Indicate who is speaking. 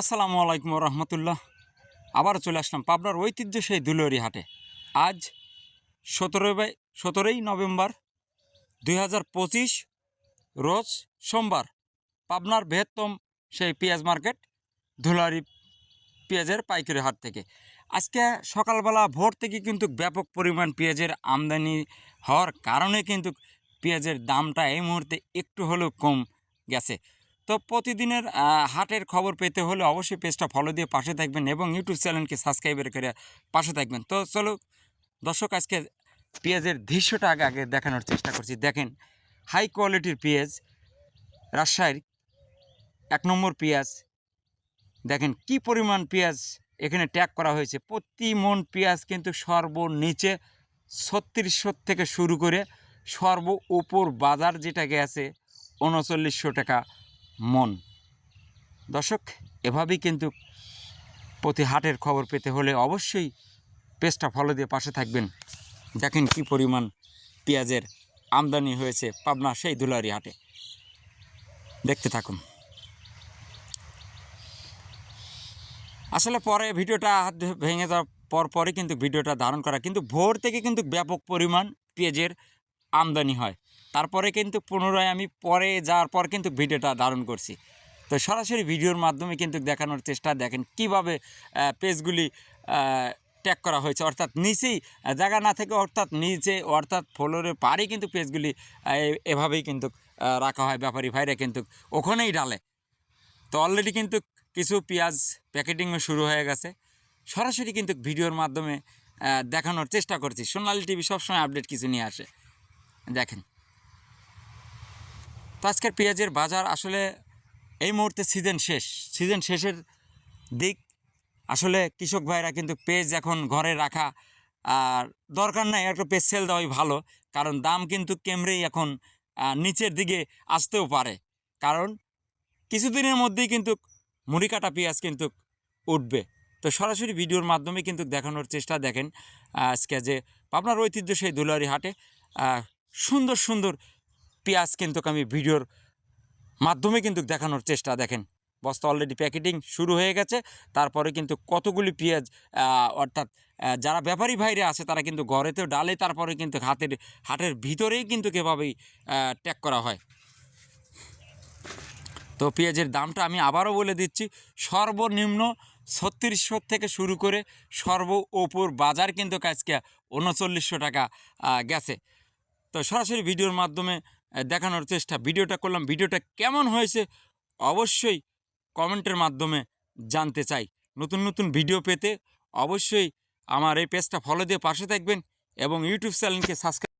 Speaker 1: আসসালামু আলাইকুম রহমতুল্লাহ। আবার চলে আসলাম পাবনার ঐতিহ্য সেই দুলরি হাটে। আজ সতেরোই বাই সতেরোই নভেম্বর দুই হাজার পঁচিশ রোজ সোমবার পাবনার বৃহত্তম সেই পেঁয়াজ মার্কেট ধুলারি পেঁয়াজের পাইকারি হাট থেকে। আজকে সকালবেলা ভোর থেকে কিন্তু ব্যাপক পরিমাণ পেঁয়াজের আমদানি হওয়ার কারণে কিন্তু পেঁয়াজের দামটা এই মুহূর্তে একটু হলেও কম গেছে। তো প্রতিদিনের হাটের খবর পেতে হলে অবশ্যই পেজটা ফলো দিয়ে পাশে থাকবেন এবং ইউটিউব চ্যানেলকে সাবস্ক্রাইবার করে পাশে থাকবেন। তো চলো দর্শক, আজকে পেঁয়াজের দৃশ্যটা আগে আগে দেখানোর চেষ্টা করছি। দেখেন হাই কোয়ালিটির পেঁয়াজ, রাজশাহীর এক নম্বর পেঁয়াজ। দেখেন, কি পরিমাণ পেঁয়াজ এখানে ট্যাগ করা হয়েছে। প্রতি মন পেঁয়াজ কিন্তু সর্বনিচে ছত্রিশশো থেকে শুরু করে সর্ব উপর বাজার যেটা গেছে উনচল্লিশশো টাকা। মন। দর্শক, এভাবেই কিন্তু প্রতি হাটের খবর পেতে হলে অবশ্যই পেজটা ফলো দিয়ে পাশে থাকবেন। দেখেন কি পরিমাণ পেঁয়াজের আমদানি হয়েছে পাবনা সেই দুলারি হাটে। দেখতে থাকুন। আসলে পরে ভিডিওটা হাত ভেঙে যাওয়ার পর পরে কিন্তু ভিডিওটা ধারণ করা, কিন্তু ভোর থেকে কিন্তু ব্যাপক পরিমাণ পেঁয়াজের আমদানি হয়। তারপরে কিন্তু পুনরায় আমি পরে যাওয়ার পর কিন্তু ভিডিওটা ধারণ করছি। তো সরাসরি ভিডিওর মাধ্যমে কিন্তু দেখানোর চেষ্টা দেখেন কীভাবে পেজগুলি ট্যাগ করা হয়েছে। অর্থাৎ নিচেই জায়গা না থেকে অর্থাৎ নিচে, অর্থাৎ ফ্লোরের পাড়ে কিন্তু পেজগুলি এভাবেই কিন্তু রাখা হয় ব্যাপারী ভাইরা কিন্তু ওখানেই ডালে তো অলরেডি কিন্তু কিছু পেঁয়াজ প্যাকেটিংও শুরু হয়ে গেছে। সরাসরি কিন্তু ভিডিওর মাধ্যমে দেখানোর চেষ্টা করছি। সোনালি টিভি সবসময় আপডেট কিছু নিয়ে আসে। দেখেন। তো আজকের পেঁয়াজের বাজার আসলে এই মুহূর্তে সিজন শেষ। সিজন শেষের দিক আসলে কৃষক ভাইরা কিন্তু পেজ এখন ঘরে রাখা আর দরকার নাই, একটা পেজ সেল দেওয়াই ভালো। কারণ দাম কিন্তু কেমরেই এখন নিচের দিকে আসতেও পারে। কারণ কিছুদিনের মধ্যেই কিন্তু মুড়ি কাটা পেঁয়াজ কিন্তু উঠবে। তো সরাসরি ভিডিওর মাধ্যমে কিন্তু দেখানোর চেষ্টা দেখেন আজকে যে আপনার ঐতিহ্য সেই দুলারি হাটে সুন্দর সুন্দর পেঁয়াজ কিন্তু আমি ভিডিওর মাধ্যমে কিন্তু দেখানোর চেষ্টা, দেখেন। বস্তা অলরেডি প্যাকেটিং শুরু হয়ে গেছে, তারপরে কিন্তু কতগুলি পেঁয়াজ অর্থাৎ যারা ব্যাপারী ভাইরা আছে, তারা কিন্তু ঘরেতেও ডালে, তারপরে কিন্তু হাতের, হাটের ভিতরেই কিন্তু এভাবেই ট্যাগ করা হয়। তো পেঁয়াজের দামটা আমি আবারও বলে দিচ্ছি, সর্বনিম্ন ছত্রিশশো থেকে শুরু করে সর্ব ওপর বাজার কিন্তু আজকে উনচল্লিশশো টাকা গেছে। তো সরাসরি ভিডিওর মাধ্যমে দেখানোর চেষ্টা। ভিডিওটা করলাম। ভিডিওটা কেমন হয়েছে অবশ্যই কমেন্টের মাধ্যমে জানতে চাই। নতুন নতুন ভিডিও পেতে অবশ্যই আমার এই পেজটা ফলো দিয়ে পাশে থাকবেন এবং ইউটিউব চ্যানেলকে সাবস্ক্রাইব